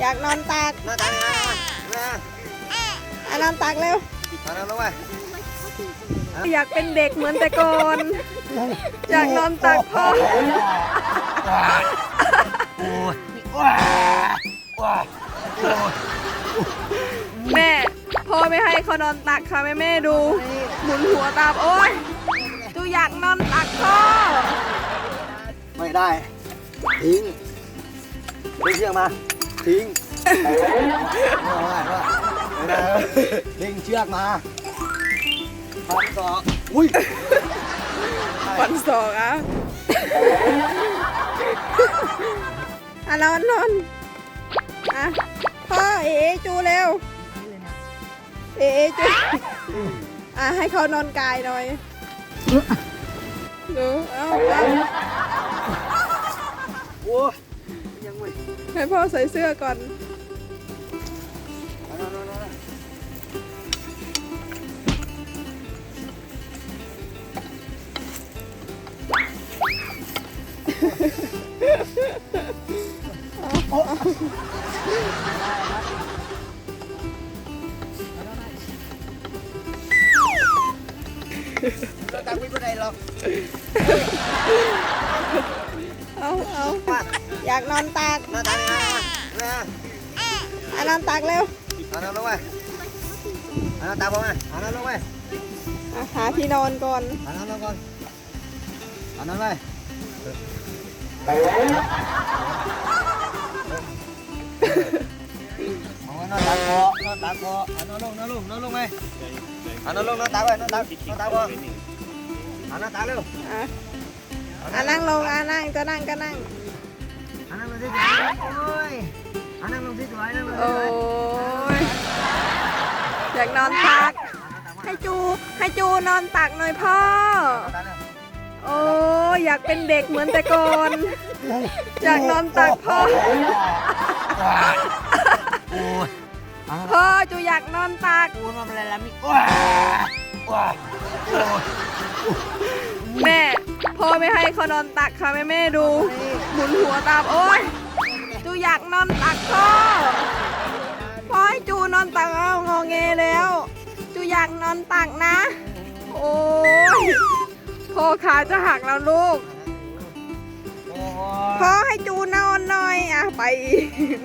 อยากนอนตักนอนตักนะนะอะนอนตักเร็วนอนลงไปอยากเป็นเด็กเหมือนแต่ก่อนอยากนอนตักพ่อโอ้ยว้าว้าโอ้ยแม่พ่อไม่ให้เขานอนตักค่ะแม่แม่ดู หมุนหัวตามโอ้ยจูอยากนอนตักพ่อไม่ได้ทิ้งดึงเชือกมา ทิ้งไม่ได้ไม่ได้ดึงเชือกมาพันสองอุ้ยฟันศอกอะอะนอนนอนอะพ่อเอ๋จูเร็วเอ๋จูอะให้เขานอนกายหน่อยดูเอ้า ให้พ่อใส่เสื้อก่อนเราตักไม่ได้หรอก เอาเอา อยากนอนตักนอนตักนะนะอะนอนตักเร็วเอานอนลงไปเอานอนตักผมอะเอานอนลงไปอะหาที่นอนก่อนเอานอนลงก่อนเอานอนไปเอานอนตักพอนอนตักพอเอานอนลงนอนลงนอนลงไปเอานอนลงนอนตักไปนอนตักนอนตักพอเอานอนตักเร็วอะอะนั่งลงอะนั่งจะนั่งก็นั่ง สวยโอ้ยเอานั่งลงที่สวยนั่งลงที่โอ้ยยอยากนอนตัก ให้จู ให้จูนอนตักหน่อยพ่อเอาตักเร็วโอ้ยอยากเป็นเด็กเหมือนแต่ก่อน อยากนอนตักพ่อ โอ้ยเอาพ่อจูอยากนอนตัก ปูนมาอะไรล่ะมิว้าว้าโอ้ยแม่ พ่อไม่ให้เขานอนตักค่ะแม่แม่ดู หมุนหัวตามโอ้ยจูอยากนอนตักพ่อพ่อให้จูนอนตักเอางอแงแล้ว จูอยากนอนตักนะ โอ้ยพ่อขาจะหักแล้วลูกพ่อให้จูนอนหน่อยอะไป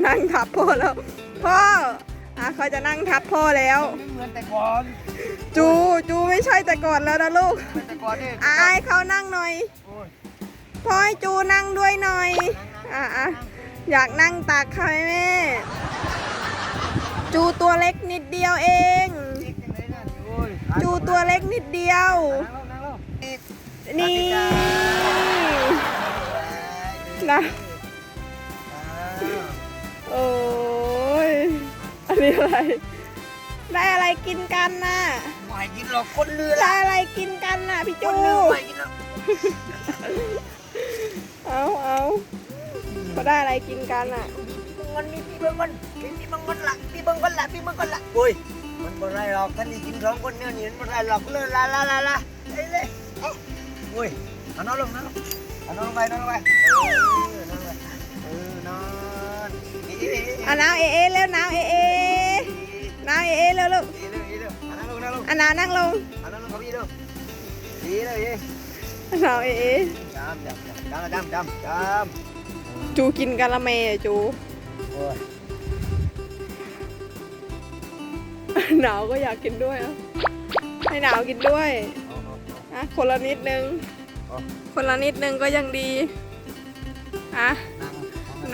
นั่งทับพ่อแล้ว พ่อ อะเขาจะนั่งทับพ่อแล้ว ไม่เหมือนแต่ก่อนจูจูไม่ใช่แต่ก่อนแล้วนะลูกเหมือนแต่ก่อนนี่อายเขานั่งหน่อยโอ้ยพ่อให้จูนั่งด้วยหน่อยอะอะอยากนั่งตักค่ะแม่จูตัวเล็กนิดเดียวเองจิ๊กจังเลยนะโอ้ยจูตัวเล็กนิดเดียว นั่งลงนั่งลงนี่นะ นนี้อะไร ได้อะไรกินกันน่ะไม่กินหรอกคนเรือได้ละอะไรกินกันน่ะพี่คจูนเรือไม่กินหรอกเอาเอาก็ได้อะไรกินกันอะ มันมีพี่เบิ้งมันพี่เบิ้งมันละพี่เบิ้งมันละพี่เบิ้งมันละโอ้ยมันบ่ได้หรอกท่านนี่กินสองคนเนี่ยนี่มันบ่ได้หรอกเลยละละละละเอ้ยเลยเอ้าโอ้ยเอานอนลงนอนลงเอานอนลงไปนอนลงไปเออนอนลงไปเออนอนนี่นี่นี่นี่อะน้าวเอเอเร็วน้าวเอเอ น้าวเอเอเร็วลูกนี่เลยนี่เลยเอานั่งลงนั่งลงอะน้าวนั่งลงเอานั่งลงกับพี่ดูดีเลยดีน้าวเอเอจามจามจามจามจามจามจูกินกะละเมอะจูโอ้ยหนาวก็อยากกินด้วยอะให้หนาวกินด้วยเอาเอาเอาอะคนละนิดนึงเอาคนละนิดนึงก็ยังดีอะนั่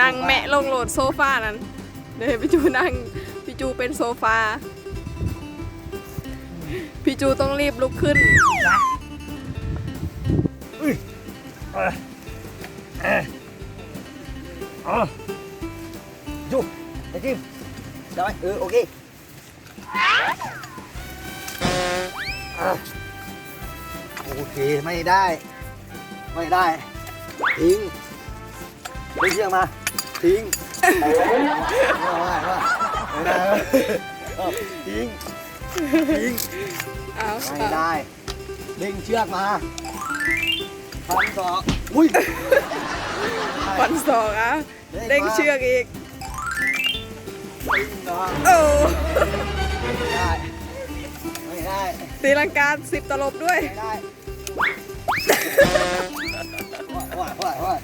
นั่งแมะลงโหลดโซฟานั้นเดี๋ยวพี่จูนั่งพี่ จูเป็นโซฟา พี่จูต้องรีบลุกขึ้นจ้ะอุ้ยเออเออเอาจูไอ้จิมได้ไหมเออโอเคอะโอเคไม่ได้ ไม่ได้ ทิ้งไม่เชื่อมา ทิ้ง ทิ้งทิ้งเอาไม่ได้ ดึงเชือกมาพันสองอุ้ยฟันศอกอะเด้งเชือกอีกน้องโอ้ไม่ได้ ไม่ได้ตีลังกาสิบตลบด้วย ไม่ได้ว่าว่าว่าว่า